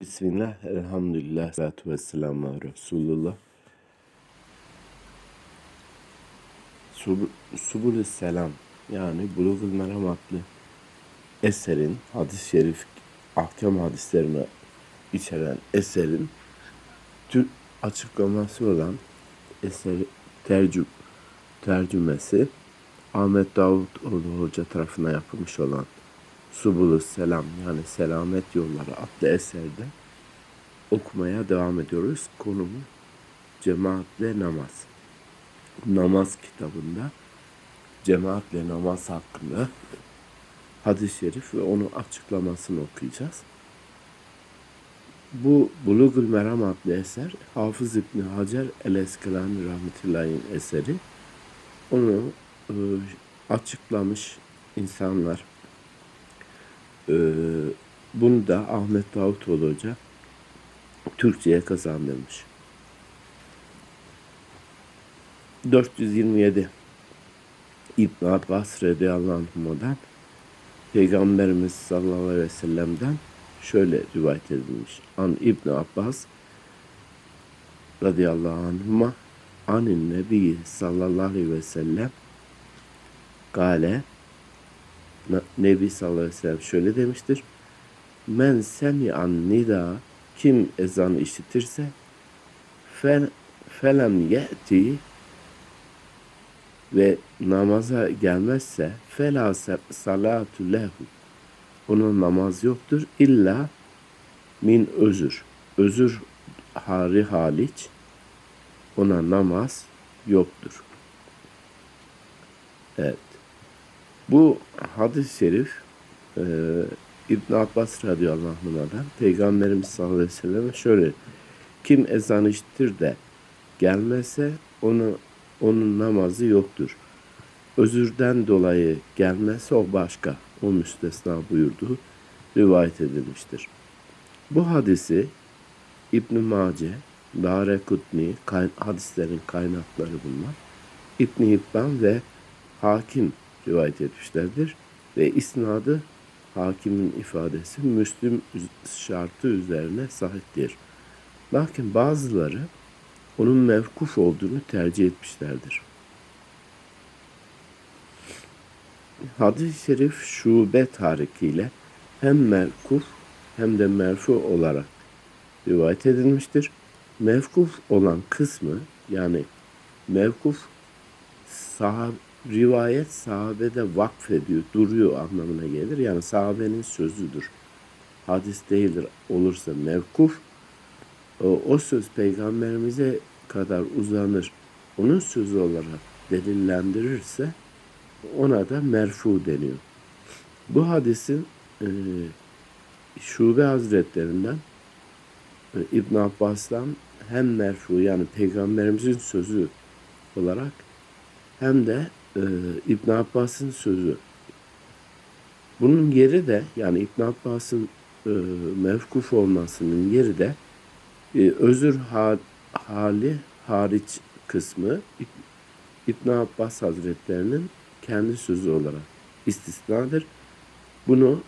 Bismillah, elhamdülillah, salatu vesselamu Resulullah. Sub- Subul-i Selam yani Bulugul Meram adlı eserin, hadis-i şerif, ahkam hadislerini içeren eserin Türk açıklaması olan eseri tercü, tercümesi Ahmet Davutoğlu Hoca tarafından yapılmış olan Subulü Selam yani Selamet Yolları adlı eserde okumaya devam ediyoruz. Konumu cemaatle namaz. Namaz kitabında cemaatle namaz hakkında hadis-i şerif ve onun açıklamasını okuyacağız. Bu Bulugul Meram adlı eser Hafız İbni Hacer el-Eskelani rahmetullahi'nin eseri. Onu e, açıklamış insanlar ee, bunu da Ahmet Davutoğlu Hoca Türkçe'ye kazandırmış. 427 İbn Abbas radıyallahu anhuma'dan Peygamberimiz sallallahu aleyhi ve sellem'den şöyle rivayet edilmiş. An İbn Abbas radıyallahu anhuma anin nebi sallallahu aleyhi ve sellem gale Nebi sallallahu aleyhi ve sellem şöyle demiştir. Men semi'an nida kim ezanı işitirse fel, felem ye'ti ve namaza gelmezse fela salatu lehu onun namaz yoktur illa min özür özür hari haliç ona namaz yoktur. Evet. Bu hadis-i şerif e, İbn Abbas radıyallahu anh'dan Peygamberimiz sallallahu aleyhi ve sellem şöyle kim ezan işitir de gelmese onu onun namazı yoktur. Özürden dolayı gelmezse o başka. O müstesna buyurduğu rivayet edilmiştir. Bu hadisi İbn Mace, Darekutni kay, hadislerin kaynakları bunlar. İbn Hibban ve Hakim rivayet etmişlerdir. Ve isnadı hakimin ifadesi Müslüm şartı üzerine sahiptir. Lakin bazıları onun mevkuf olduğunu tercih etmişlerdir. Hadis-i şerif şube tarikiyle hem mevkuf hem de merfu olarak rivayet edilmiştir. Mevkuf olan kısmı yani mevkuf sahab rivayet sahabede vakfediyor, duruyor anlamına gelir. Yani sahabenin sözüdür. Hadis değildir olursa mevkuf. O, o söz peygamberimize kadar uzanır. Onun sözü olarak delillendirirse ona da merfu deniyor. Bu hadisin e, Şube Hazretlerinden e, İbn Abbas'tan hem merfu yani peygamberimizin sözü olarak hem de e, İbn Abbas'ın sözü. Bunun yeri de yani İbn Abbas'ın e, mevkuf olmasının yeri de e, özür ha, hali hariç kısmı İbn Abbas Hazretlerinin kendi sözü olarak istisnadır. Bunu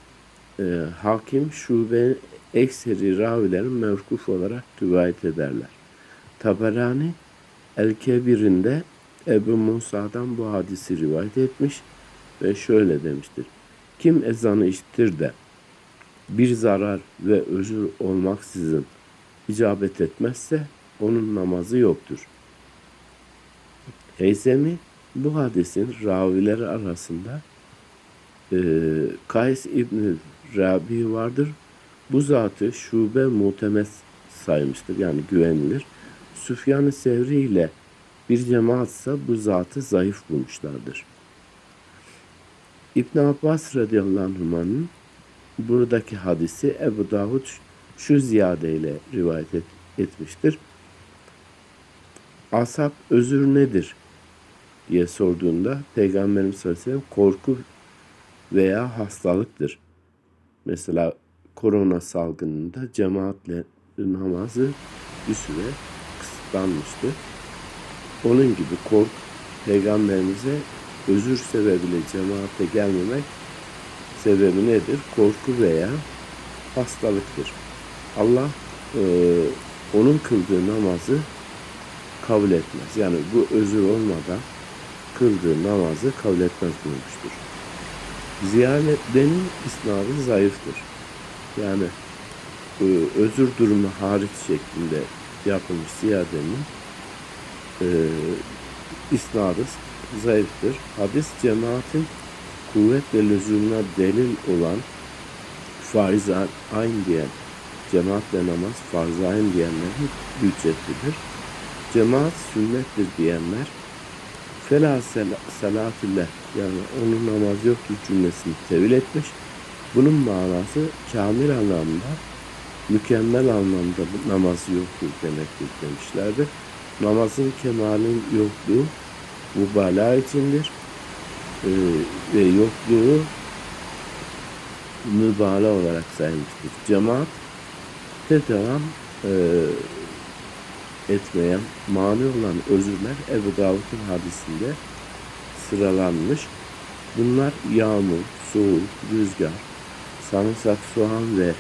e, hakim şube ekseri ravilerin mevkuf olarak rivayet ederler. Taberani El-Kebir'inde Ebu Musa'dan bu hadisi rivayet etmiş ve şöyle demiştir. Kim ezanı işitir de bir zarar ve özür olmaksızın icabet etmezse onun namazı yoktur. Heysemi bu hadisin ravileri arasında e, Kays İbni Rabi vardır. Bu zatı şube mutemes saymıştır yani güvenilir. Süfyan-ı Sevri ile bir cemaatsa bu zatı zayıf bulmuşlardır. İbn Abbas radıyallahu anh'ın buradaki hadisi Ebu Davud şu ziyadeyle rivayet et, etmiştir. Asap özür nedir diye sorduğunda Peygamberimiz sallallahu aleyhi ve sellem korku veya hastalıktır. Mesela korona salgınında cemaatle namazı bir süre kısıtlanmıştı. Onun gibi kork peygamberimize özür sebebiyle cemaate gelmemek sebebi nedir? Korku veya hastalıktır. Allah e, onun kıldığı namazı kabul etmez. Yani bu özür olmadan kıldığı namazı kabul etmez buyurmuştur. Ziyaretlerin isnadı zayıftır. Yani e, özür durumu hariç şeklinde yapılmış ziyadenin e, isnadı zayıftır. Hadis cemaatin kuvvet ve lüzumuna delil olan farz aynı diyen cemaatle namaz farz aynı diyenlerin hüccetidir. Cemaat sünnettir diyenler fela salatille yani onun namaz yoktur cümlesini tevil etmiş. Bunun manası kamil anlamda mükemmel anlamda namazı yoktur demektir demişlerdir. Namazın kemalin yokluğu mübalağa içindir. Ee, ve yokluğu mübalağa olarak saymıştır. Cemaat de devam e, etmeyen mani olan özürler Ebu Davud'un hadisinde sıralanmış. Bunlar yağmur, soğuk, rüzgar, sarımsak, soğan ve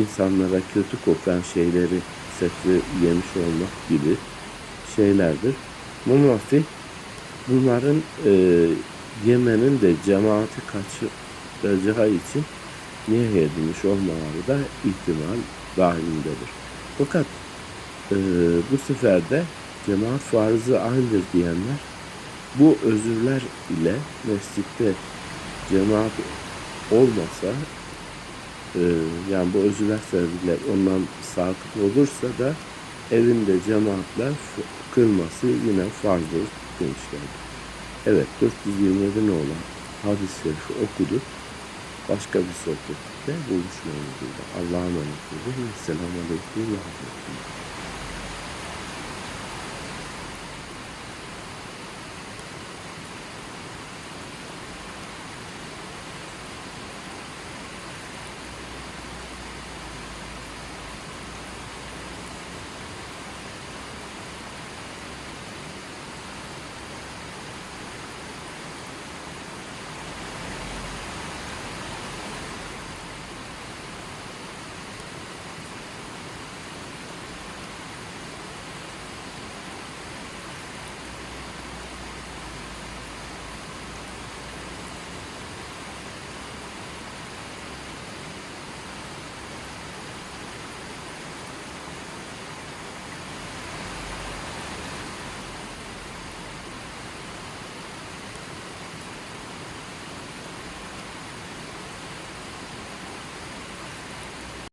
insanlara kötü kokan şeyleri setri yemiş olmak gibi şeylerdir. Mumafi bunların e, yemenin de cemaati kaçıracağı için niye edilmiş olmaları da ihtimal dahilindedir. Fakat e, bu sefer de cemaat farzı aynıdır diyenler bu özürler ile mescitte cemaat olmasa e, yani bu özürler sebebiyle ondan sakıt olursa da evinde cemaatler kılması yine farzdır demişler. Evet 427 olan hadis-i şerifi okuduk. Başka bir sohbette buluşmaya Allah'a emanet olun. Selamun Aleyküm ve Rahmetullah.